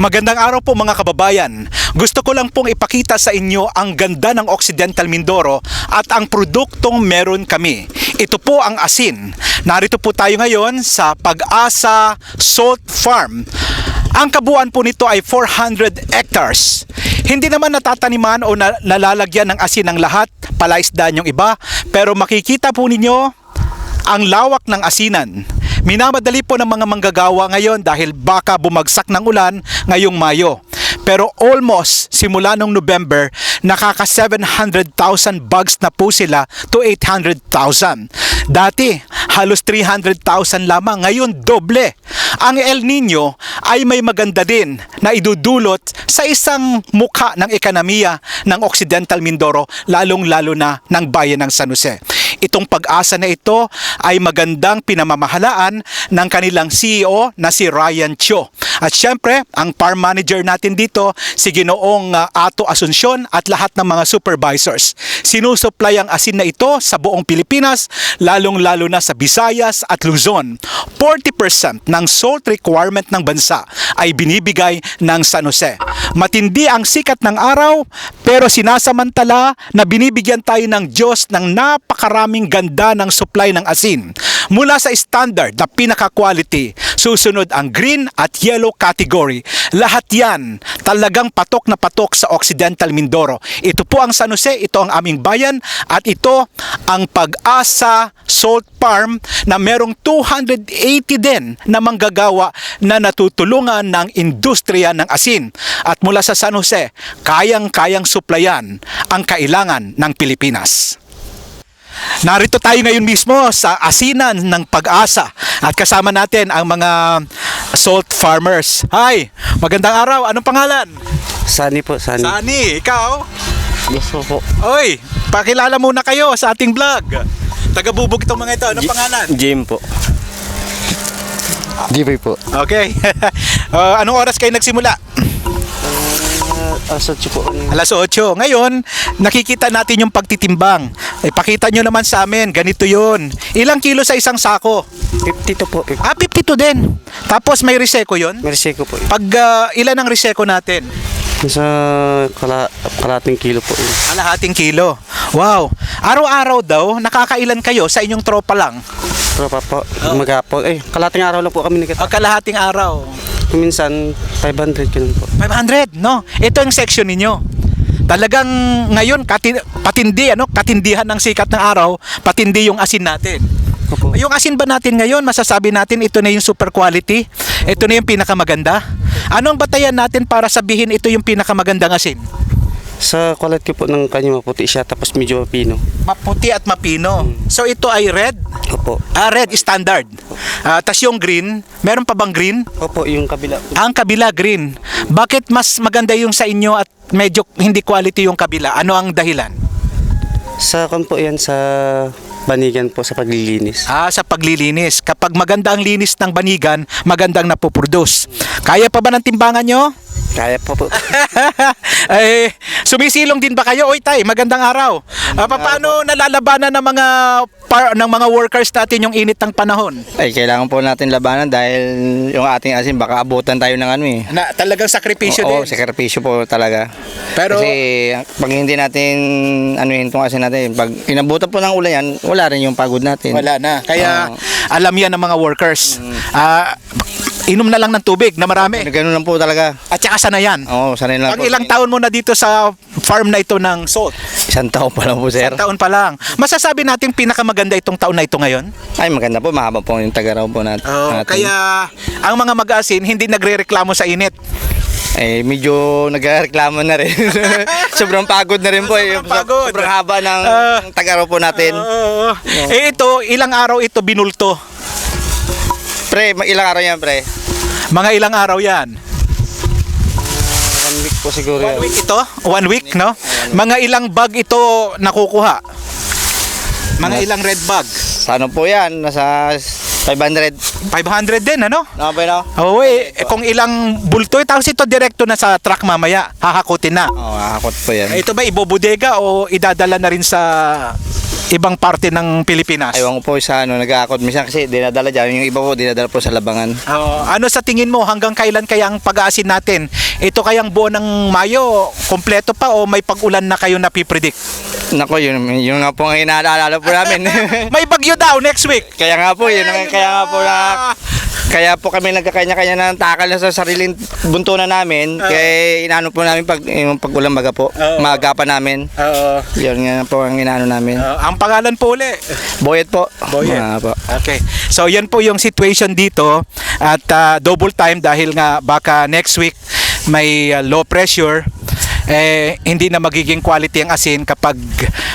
Magandang araw po mga kababayan. Gusto ko lang pong ipakita sa inyo ang ganda ng Occidental Mindoro at ang produktong meron kami. Ito po ang asin. Narito po tayo ngayon sa Pag-asa Salt Farm. Ang kabuuan po nito ay 400 hectares. Hindi naman natataniman o na- nalalagyan ng asin ang lahat, palaisdaan yung iba, pero makikita po ninyo ang lawak ng asinan. Minamadali po ng mga manggagawa ngayon dahil baka bumagsak ng ulan ngayong Mayo. Pero almost simula nung November, nakaka 700,000 bags na po sila to 800,000. Dati, halos 300,000 lamang, ngayon doble. Ang El Nino ay may maganda din na idudulot sa isang mukha ng ekonomiya ng Occidental Mindoro, lalong-lalo na ng bayan ng San Jose. Itong pag-asa na ito ay magandang pinamamahalaan ng kanilang CEO na si Ryan Cho. At syempre, ang farm manager natin dito, si Ginoong uh, Ato Asuncion at lahat ng mga supervisors. Sinusupply ang asin na ito sa buong Pilipinas, lalong-lalo na sa Visayas at Luzon. 40% ng salt requirement ng bansa ay binibigay ng San Jose. Matindi ang sikat ng araw, pero sinasamantala na binibigyan tayo ng Diyos ng napakaraming ganda ng supply ng asin. Mula sa standard na pinaka-quality, susunod ang green at yellow category. Lahat yan talagang patok na patok sa Occidental Mindoro. Ito po ang San Jose, ito ang aming bayan at ito ang Pag-asa Salt Farm na merong 280 din na manggagawa na natutulungan ng industriya ng asin. At mula sa San Jose, kayang-kayang suplayan ang kailangan ng Pilipinas. Narito tayo ngayon mismo sa asinan ng pag-asa at kasama natin ang mga salt farmers. Hi, magandang araw. Anong pangalan? Sani po, Sani. Sani, ikaw? Yes po po. Oy, pakilala muna kayo sa ating vlog. Tagabubog itong mga ito. Anong pangalan? Jim po. Jimmy po. Okay. Uh, anong oras kayo nagsimula? Asad siya po. Alas 8. Ngayon, nakikita natin yung pagtitimbang. Ipakita nyo naman sa amin, ganito yun. Ilang kilo sa isang sako? 52 po. Ah, 52 din. Tapos may reseko yun? Mercy ko po. Pag ah, ilan ang reseko natin? Nasa kala, kalating kilo po. Kalahating kilo. Wow. Araw-araw daw, nakakailan kayo sa inyong tropa lang? Tropa po. Magapo. Eh, kalating araw lang po kami nagkita. kalahating araw? Minsan, 500 ganun po. 500, no? Ito ang section ninyo. Talagang ngayon, kati, patindi, ano? Katindihan ng sikat ng araw, patindi yung asin natin. Opo. Yung asin ba natin ngayon, masasabi natin ito na yung super quality? Ito na yung pinakamaganda? Ano ang batayan natin para sabihin ito yung pinakamagandang asin? Sa quality po ng kanya maputi siya tapos medyo mapino. Maputi at mapino. So ito ay red? Opo. Ah, red standard. Ah, tas yung green, meron pa bang green? Opo, yung kabila. Ang kabila green. Bakit mas maganda yung sa inyo at medyo hindi quality yung kabila? Ano ang dahilan? Sa kan po yan sa banigan po sa paglilinis. Ah, sa paglilinis. Kapag maganda ang linis ng banigan, magandang napoproduce. Kaya pa ba ng timbangan nyo? Kaya po po. eh, sumisilong din ba kayo? Oy, tay, magandang araw. Ah, paano nalalabanan ng mga par, ng mga workers natin yung init ng panahon? Ay, kailangan po natin labanan dahil yung ating asin baka abutan tayo ng ano eh. Na talagang sakripisyo Oo, din. sakripisyo po talaga. Pero Kasi pag hindi natin ano yun itong asin natin, pag inabutan po ng ulan yan, wala rin yung pagod natin. wala na. Kaya Oo. alam yan ng mga workers. Ah, inom na lang ng tubig na marami. Ganun lang po talaga. At saka sana yan. Oo, sanay lang Ang po. ilang taon mo na dito sa farm na ito ng salt? Isang taon pa lang po, sir. Isang taon pa lang. Masasabi natin pinakamaganda itong taon na ito ngayon? Ay, maganda po. Mahaba po yung tagaraw po natin. Oh, natin. kaya ang mga mag-asin hindi nagrereklamo sa init. Eh, medyo nagreklamo na rin. sobrang pagod na rin po. eh. Sobrang pagod. Sobrang haba ng Ah. tagaraw po natin. Oo. Eh ito, ilang araw ito binulto? Pre, ilang araw yan, pre? Mga ilang araw yan? One week po siguro One yan. week ito? One week, no? Mga ilang bag ito nakukuha? Mga ilang red bag? Sa ano po yan? Nasa 500. 500 din, ano? Okay na? Oo, eh, eh, kung ilang bulto, eh, tapos ito direkto na sa truck mamaya, hahakutin na. Oo, kakakot po yan. Ito ba ibobodega o idadala na rin sa ibang parte ng Pilipinas? Ewan ko po sa ano, nag-aakot minsan kasi dinadala dyan. Yung iba po dinadala po sa labangan. Oo. ano sa tingin mo hanggang kailan kaya ang pag-aasin natin? Ito kayang buwan ng Mayo, kompleto pa o may pag-ulan na kayo napipredict? Nako, yun, yun nga po ang inaalala po namin. may bagyo daw next week. kaya nga po, yun ang kaya nga po na kaya po kami nagkakanya-kanya ng takal na sa sariling buntunan namin. kaya inaano po namin pag yung pag-ulan baga po. Oo. Maagapan namin. Oo. Yun nga po ang inaano namin. Oo, ang pangalan po uli. Boyet po. Boyet. Mga po. Okay. So yan po yung situation dito at ah, double time dahil nga baka next week may ah, low pressure eh hindi na magiging quality ang asin kapag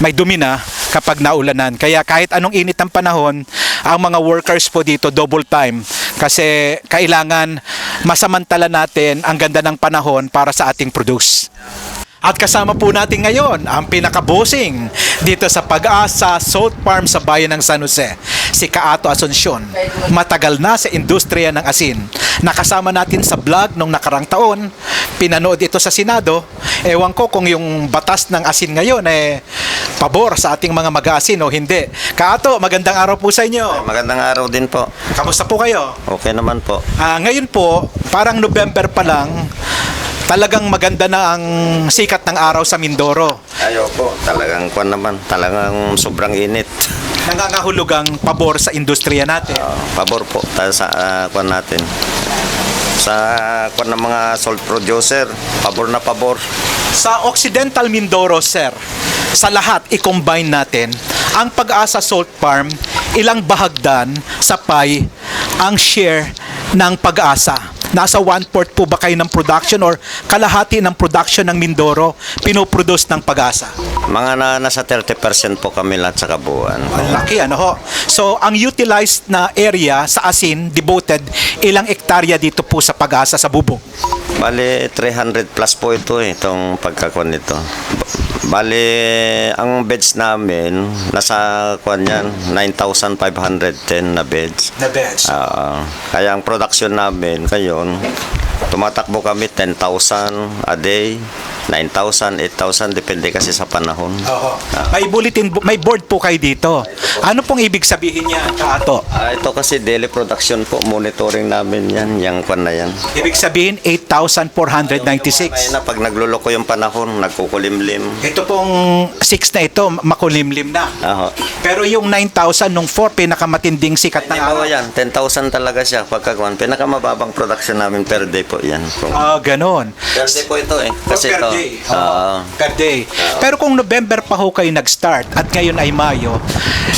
may dumi na kapag naulanan. Kaya kahit anong init ng panahon, ang mga workers po dito double time kasi kailangan masamantala natin ang ganda ng panahon para sa ating produce. At kasama po natin ngayon ang pinakabosing dito sa Pag-asa Salt Farm sa bayan ng San Jose, si Kaato Asuncion. Matagal na sa industriya ng asin. Nakasama natin sa vlog nung nakarang taon, pinanood ito sa Senado. Ewan ko kung yung batas ng asin ngayon eh pabor sa ating mga mag-asin o hindi. Kaato, magandang araw po sa inyo. Magandang araw din po. Kamusta po kayo? Okay naman po. Ah, ngayon po, parang November pa lang, talagang maganda na ang sikat ng araw sa Mindoro. Ayaw po. Talagang kwan naman. Talagang sobrang init. Nangangahulugang pabor sa industriya natin. Ah, pabor po sa ah, kwan natin. Sa kwan ng mga salt producer, pabor na pabor. Sa Occidental Mindoro, sir, sa lahat i-combine natin, ang Pag-asa Salt Farm, ilang bahagdan sa pie ang share ng Pag-asa? Nasa one-fourth po ba kayo ng production or kalahati ng production ng Mindoro pinoproduce ng Pag-asa? Mga na, nasa 30% po kami lahat sa kabuuan. Ang laki ano ho. So ang utilized na area sa asin devoted ilang ektarya dito po sa pag-asa sa bubong. Bali, 300 plus po ito eh, itong pagkakuan nito. Bali, ang beds namin, nasa kuan yan, 9,510 na beds. The best. Ah, kaya ang production namin ngayon, tumatakbo kami 10,000 a day, 9,000, 8,000, depende kasi sa panahon. Oo. May bulletin, bo- may board po kayo dito. Ano pong ibig sabihin niya, Kaato? Ah, ito kasi daily production po, monitoring namin yan, yung kwan na yan. Ibig sabihin 8,496. Kaya na pag nagluloko yung panahon, nagkukulimlim. Ito pong 6 na ito, makulimlim na. Aho. Pero yung 9,000 nung 4 pinakamatinding sikat Hindi ba araw. yan? 10,000 talaga siya pagkakuan. Pinakamababang production namin per day po yan. Kung- Ah, ganon. per day po ito eh. Kasi ito. Day. Oo, Oo. per day. Pero kung November pa ho kayo nag-start at ngayon ay Mayo,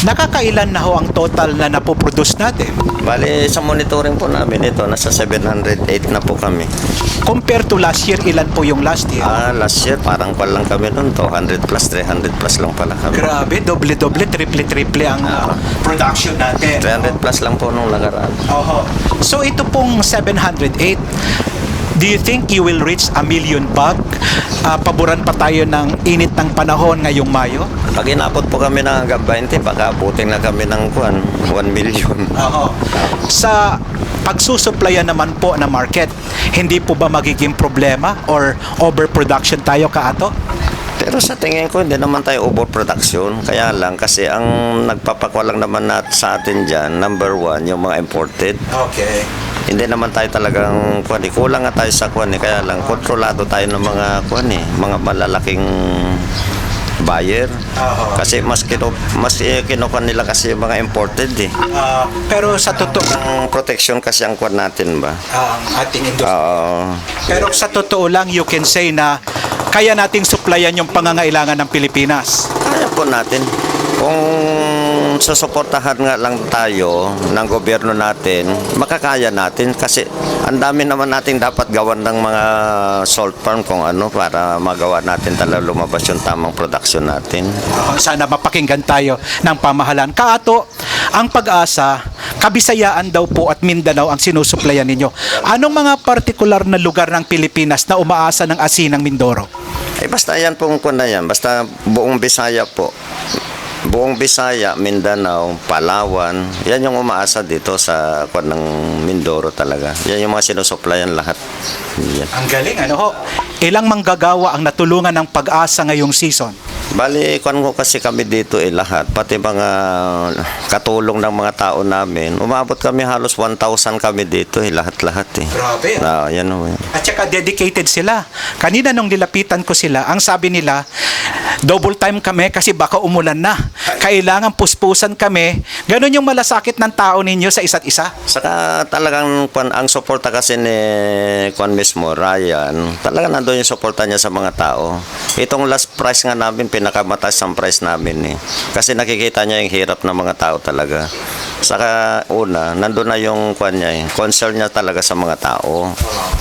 nakakailan na ho ang total na napoproduce natin? Bali, sa monitoring po namin ito, nasa 708 na po kami. Compare to last year, ilan po yung last year? Ah, last year, parang kwan lang kami noon, 200 plus, 300 plus lang pala kami. Grabe, doble-doble, triple-triple ang uh, production natin. 300 plus lang po nung nakaraan. Oho. So ito pong 708, do you think you will reach a million bag? Ah, paboran pa tayo ng init ng panahon ngayong Mayo? Pag inabot po kami ng hanggang 20, baka abutin na kami ng kwan, 1 million. Oo. Sa pagsusuplayan naman po na market, hindi po ba magiging problema or overproduction tayo kaato? Pero sa tingin ko, hindi naman tayo overproduction. Kaya lang, kasi ang nagpapakwalang naman nat sa atin dyan, number one, yung mga imported. Okay. Hindi naman tayo talagang kuan eh. Kulang nga tayo sa kuan eh. Kaya lang kontrolado tayo ng mga kuan eh, mga malalaking buyer. Oo. Kasi mas kino mas eh, kinukuha nila kasi yung mga imported eh. Ah, pero sa totoo Ang protection kasi ang kuan natin ba? ang ating industry. Oo. Pero sa totoo lang, you can say na kaya nating suplayan yung pangangailangan ng Pilipinas. kaya po natin. Kung susuportahan nga lang tayo ng gobyerno natin, makakaya natin kasi ang dami naman nating dapat gawan ng mga salt farm kung ano para magawa natin talaga lumabas yung tamang production natin. Sana mapakinggan tayo ng pamahalaan. Kaato, ang pag-asa, Kabisayaan daw po at Mindanao ang sinusuplayan ninyo. Anong mga partikular na lugar ng Pilipinas na umaasa ng asin ng Mindoro? Eh basta yan pong kun na yan, basta buong Bisaya po. Buong Bisaya, Mindanao, Palawan, yan yung umaasa dito sa kwan ng Mindoro talaga. Yan yung mga sinusuplayan lahat. Yan. Ang galing, ano ho? Ilang manggagawa ang natulungan ng pag-asa ngayong season? Bali, kwan ko kasi kami dito eh lahat, pati mga katulong ng mga tao namin. Umabot kami halos 1,000 kami dito eh, lahat-lahat eh. Grabe. Ah, yan o. eh. At saka dedicated sila. Kanina nung nilapitan ko sila, ang sabi nila, double time kami kasi baka umulan na. Kailangan puspusan kami. Ganon yung malasakit ng tao ninyo sa isa't isa. Saka talagang kwan, ang suporta kasi ni Kwan mismo, Ryan, talaga nandun yung suporta niya sa mga tao. Itong last price nga namin, pinakamataas ang price namin eh. Kasi nakikita niya yung hirap ng mga tao talaga. Saka una, nandun na yung kwan niya eh, concern niya talaga sa mga tao.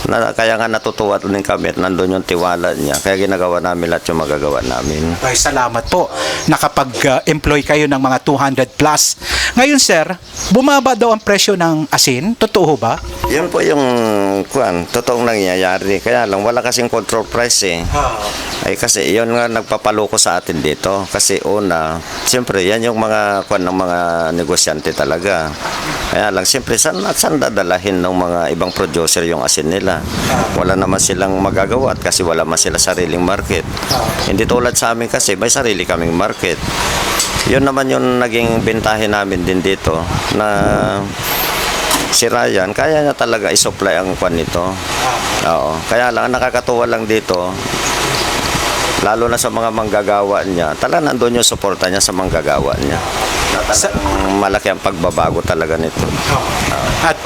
Na, kaya nga natutuwa din kami at nandun yung tiwala niya. Kaya ginagawa namin lahat yung magagawa namin. Ay, salamat po. Nakapag-employ kayo ng mga 200 plus. Ngayon, sir, bumaba daw ang presyo ng asin. Totoo ba? Yun po yung kwan, totoong nangyayari. Kaya lang, wala kasing control price eh. Ay kasi yun nga nagpapaloko sa atin dito. Kasi una, siyempre yan yung mga kwan ng mga negosyante talaga. Kaya lang, siyempre, saan, saan dadalahin ng mga ibang producer yung asin nila? Wala naman silang magagawa at kasi wala man sila sariling market. Hindi tulad sa amin kasi, may sarili kaming market. Yun naman yung naging bentahe namin din dito na si Ryan, kaya niya talaga i-supply ang kwan nito. Oo. Kaya lang, ang nakakatuwa lang dito, lalo na sa mga manggagawa niya, talaga nandun yung suporta niya sa manggagawa niya. Na talagang malaki ang pagbabago talaga nito. At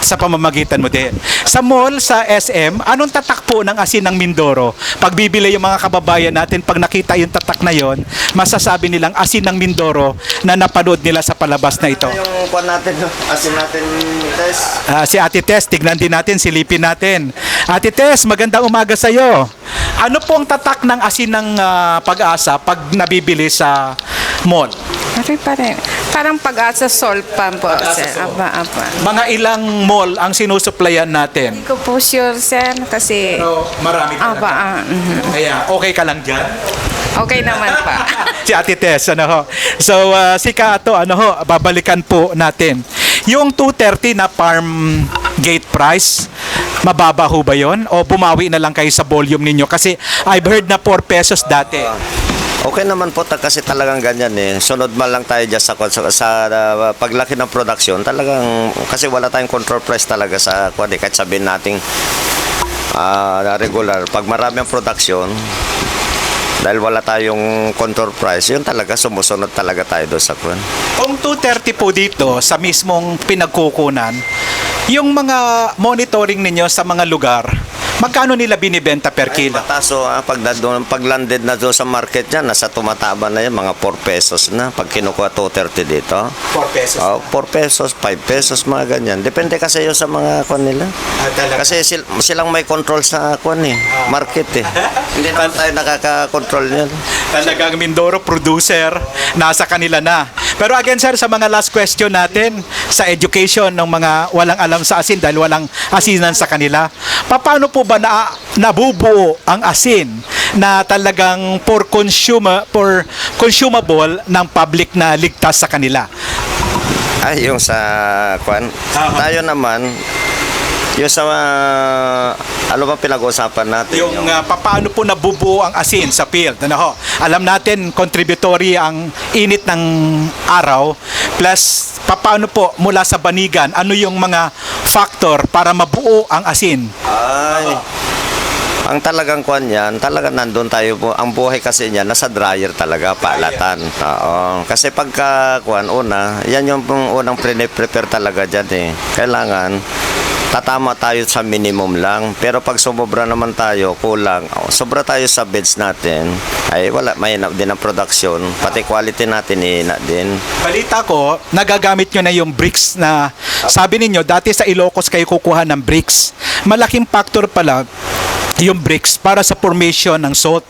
sa pamamagitan mo din. Sa mall, sa SM, anong tatak po ng asin ng Mindoro? Pag bibili yung mga kababayan natin, pag nakita yung tatak na yon, masasabi nilang asin ng Mindoro na napanood nila sa palabas na ito. Yung kwan natin, asin natin, Tess. Ah, si Ate Tess, tignan din natin, silipin natin. Ate Tess, magandang umaga sa iyo. Ano po ang tatak ng asin ng ah, pag-asa pag nabibili sa mall? Pare, pare. Parang pag-asa salt pa po, Pag-asa sir. salt. Apa, apa. Mga ilang mall ang sinusuplayan natin? Hindi ko po sure, sir, kasi... Pero marami Apa, talaga. ah, mhm. Kaya okay ka lang dyan? Okay naman pa. si Ate Tess, ano ho. So, uh, si Kato, ano ho, babalikan po natin. Yung 230 na farm gate price, mababa ho ba yon? O bumawi na lang kayo sa volume ninyo? Kasi I've heard na 4 pesos dati. Okay naman po ta, kasi talagang ganyan eh. Sunod man lang tayo dyan sa, sa, sa uh, paglaki ng production. Talagang, kasi wala tayong control price talaga sa kwan eh. Kahit sabihin nating ah, regular. Pag marami ang production, dahil wala tayong control price, yun talaga, sumusunod talaga tayo doon sa kwan. Kung 230 po dito sa mismong pinagkukunan, yung mga monitoring ninyo sa mga lugar, magkano nila binibenta per Ay, kilo? mataso ah, pag, nandun, pag landed na doon sa market yan, nasa tumataba na yan, mga 4 pesos na. Pag kinukuha 230 dito, 4 pesos. Oh, 4 pesos, 5 pesos, mga ganyan. Depende kasi yun sa mga kwan nila. Ah, talaga. Kasi sil- silang may control sa kwan eh, market eh. Hindi naman tayo nakaka-control yan. Talagang Mindoro producer, nasa kanila na. Pero again sir, sa mga last question natin, sa education ng mga walang alam sa asin dahil walang asinan sa kanila, paano po ba na, nabubuo ang asin na talagang for consumer for consumable ng public na ligtas sa kanila? Ay, yung sa kwan. Ah. Tayo naman, yung sa, uh, ano ba pinag-uusapan natin? Yung uh, paano po nabubuo ang asin sa field. Ano ho? Alam natin contributory ang init ng araw plus paano po mula sa banigan ano yung mga factor para mabuo ang asin. Ay. Ang talagang kwan yan, talagang nandun tayo po. Ang buhay kasi niya, nasa dryer talaga, paalatan. Oo. Kasi pagka kwan, una, yan yung unang pre-prepare talaga dyan eh. Kailangan, tatama tayo sa minimum lang. Pero pag sumobra naman tayo, kulang, oh, sobra tayo sa beds natin, ay wala, may din ang production. Pati quality natin, ina din. Balita ko, nagagamit nyo na yung bricks na sabi ninyo, dati sa Ilocos kayo kukuha ng bricks. Malaking factor pala yung bricks para sa formation ng salt.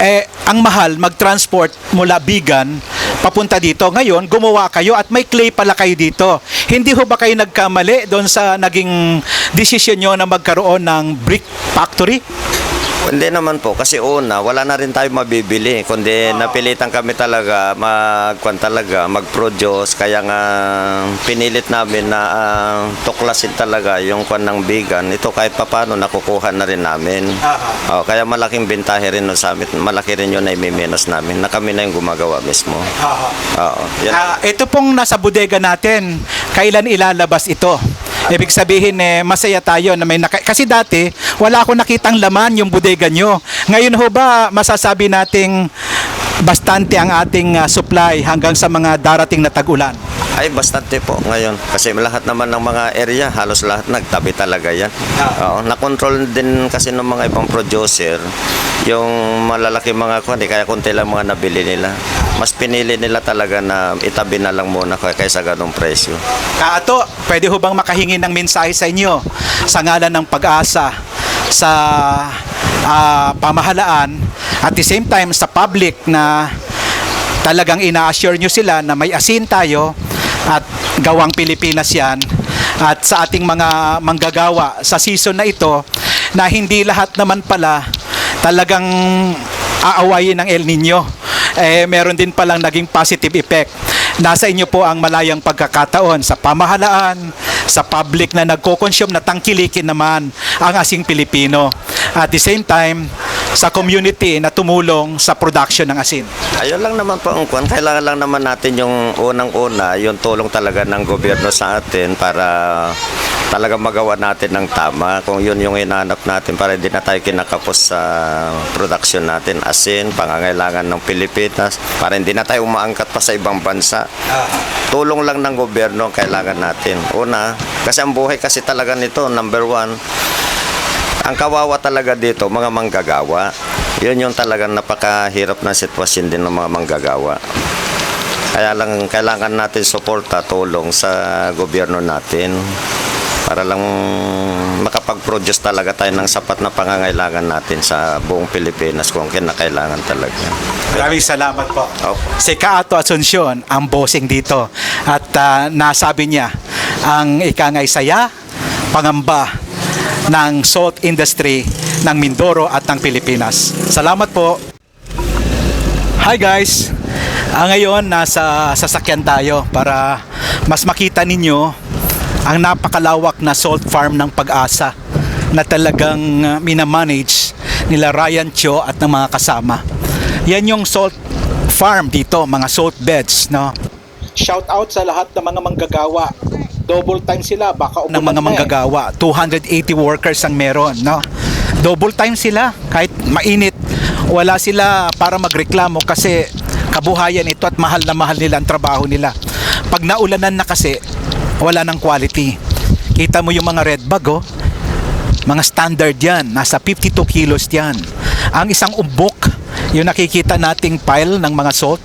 Eh, ang mahal mag-transport mula Bigan papunta dito. Ngayon, gumawa kayo at may clay pala kayo dito. Hindi ho ba kayo nagkamali doon sa naging desisyon nyo na magkaroon ng brick factory? Hindi naman po kasi una wala na rin tayo mabibili kundi napilitan kami talaga magkwan talaga mag-produce. Kaya nga pinilit namin na ah, tuklasin talaga yung kwan ng bigan ito kahit papano nakukuha na rin namin. Oh, kaya malaking bentahe rin nun sa amin. Malaki rin yun na imimenos namin na kami na yung gumagawa mismo. Oo. Yan. Ah, ito pong nasa bodega natin, kailan ilalabas ito? Ibig sabihin eh, masaya tayo na may naka- kasi dati wala akong nakitang laman yung bodega nyo. Ngayon ho ba masasabi nating bastante ang ating ah, supply hanggang sa mga darating na tag-ulan? Ay, bastante po ngayon. Kasi lahat naman ng mga area, halos lahat nagtabi talaga yan. Oo, nakontrol din kasi ng mga ibang producer yung malalaki mga kuhan, kaya konti lang mga nabili nila. Mas pinili nila talaga na itabi na lang muna kay- kaysa ganong presyo. Ah, Ato, pwede ho bang makahingi ng mensahe sa inyo sa ngalan ng pag-asa sa ah, pamahalaan at the same time sa public na talagang ina-assure nyo sila na may asin tayo at gawang Pilipinas yan. At sa ating mga manggagawa sa season na ito na hindi lahat naman pala talagang aawayin ng El Nino. Eh meron din palang naging positive effect. Nasa inyo po ang malayang pagkakataon sa pamahalaan, sa public na nagko-consume na tangkilikin naman ang asing Pilipino. At the same time, sa community na tumulong sa production ng asin. Ayun lang naman po ang kuhan. Kailangan lang naman natin yung unang-una, yung tulong talaga ng gobyerno sa atin para talaga magawa natin ng tama. Kung yun yung hinahanap natin para hindi na tayo kinakapos sa production natin. Asin, pangangailangan ng Pilipinas, para hindi na tayo umaangkat pa sa ibang bansa. Tulong lang ng gobyerno ang kailangan natin. Una, kasi ang buhay kasi talaga nito, number one, ang kawawa talaga dito, mga manggagawa. Yun yung talagang napakahirap na sitwasyon din ng mga manggagawa. Kaya lang kailangan natin suporta, tulong sa gobyerno natin para lang makapag-produce talaga tayo ng sapat na pangangailangan natin sa buong Pilipinas kung kinakailangan talaga. Maraming salamat po. Opo. Si Kaato Asuncion, ang bossing dito. At ah, nasabi niya, ang ikangay saya, pangamba ng salt industry ng Mindoro at ng Pilipinas. Salamat po. Hi guys! Ah, ngayon, nasa sasakyan tayo para mas makita ninyo ang napakalawak na salt farm ng pag-asa na talagang ah, minamanage nila Ryan Cho at ng mga kasama. Yan yung salt farm dito, mga salt beds, no? Shout out sa lahat ng mga manggagawa. Double time sila, baka ng mga manggagawa. 280 workers ang meron, no? Double time sila, kahit mainit, wala sila para magreklamo kasi kabuhayan ito at mahal na mahal nila ang trabaho nila. Pag naulanan na kasi, wala ng quality. Kita mo yung mga red bag, oh. Mga standard yan. Nasa 52 kilos yan. Ang isang umbok, yung nakikita nating pile ng mga salt,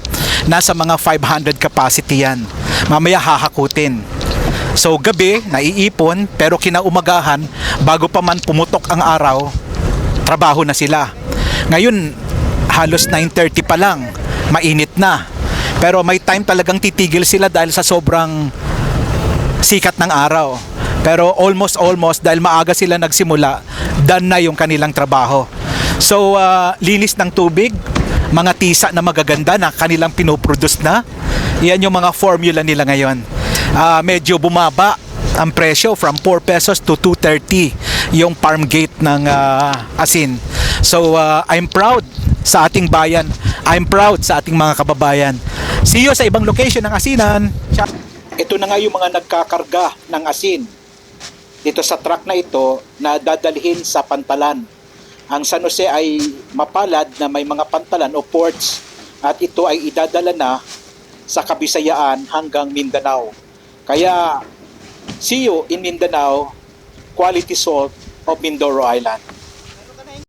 nasa mga 500 capacity yan. Mamaya hahakutin. So gabi, naiipon, pero kinaumagahan, bago pa man pumutok ang araw, trabaho na sila. Ngayon, halos 9.30 pa lang, mainit na. Pero may time talagang titigil sila dahil sa sobrang sikat ng araw. Pero almost almost dahil maaga sila nagsimula, done na yung kanilang trabaho. So ah, linis ng tubig, mga tisa na magaganda na kanilang pinoproduce na. Yan yung mga formula nila ngayon. Ah, medyo bumaba ang presyo from 4 pesos to 2.30 yung farm gate ng ah, asin. So ah, I'm proud sa ating bayan. I'm proud sa ating mga kababayan. See you sa ibang location ng asinan. Ito na nga yung mga nagkakarga ng asin dito sa truck na ito na dadalhin sa pantalan. Ang San Jose ay mapalad na may mga pantalan o ports at ito ay idadala na sa Kabisayaan hanggang Mindanao. Kaya see you in Mindanao, quality salt of Mindoro Island.